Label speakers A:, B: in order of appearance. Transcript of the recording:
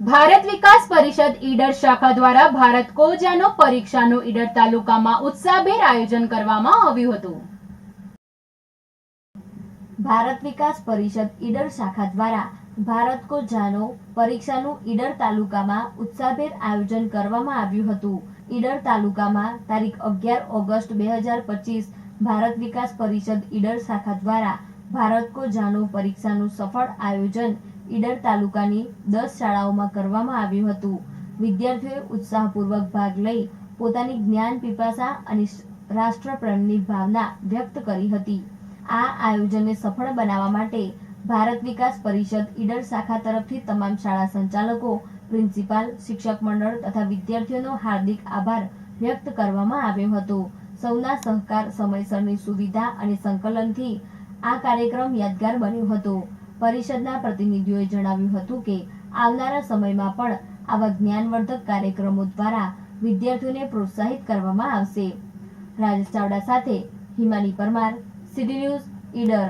A: ભારત વિકાસ પરિષદ ઈડર શાખા દ્વારા ભારત કોજાનો પરીક્ષાનું ઈડર તાલુકામાં ઉત્સાહભેર આયોજન કરવામાં આવ્યું હતું.
B: ભારત વિકાસ પરિષદ ઈડર શાખા દ્વારા ભારત કો જાનો પરીક્ષાનું ઈડર તાલુકામાં ઉત્સાહભેર આયોજન કરવામાં આવ્યું હતું. ઈડર તાલુકામાં તારીખ અગિયાર ઓગસ્ટ બે હજાર પચીસ ભારત વિકાસ પરિષદ ઈડર શાખા દ્વારા ભારત કો જાનો પરીક્ષાનું સફળ આયોજન ઈડર તાલુકાની દસ શાળાઓમાં કરવામાં આવ્યું હતું. વિદ્યાર્થીઓએ ઉત્સાહપૂર્વક ભાગ લઈ પોતાની જ્ઞાન પીપાસા અને રાષ્ટ્રપ્રેમની ભાવના વ્યક્ત કરી હતી. આ આયોજનને સફળ બનાવવા માટે ભારત વિકાસ પરિષદ ઈડર શાખા તરફથી તમામ શાળા સંચાલકો, પ્રિન્સિપાલ, શિક્ષક મંડળ તથા વિદ્યાર્થીઓનો હાર્દિક આભાર વ્યક્ત કરવામાં આવ્યો હતો. સૌના સહકાર, સમયસરની સુવિધા અને સંકલનથી આ કાર્યક્રમ યાદગાર બન્યો હતો. પરિષદના પ્રતિનિધિઓએ જણાવ્યું હતું કે આવનારા સમયમાં પણ આવા જ્ઞાનવર્ધક કાર્યક્રમો દ્વારા વિદ્યાર્થીઓને પ્રોત્સાહિત કરવામાં આવશે. રાજેશ ચાવડા સાથે હિમાની પરમાર સિટી ન્યૂઝ, ઈડર.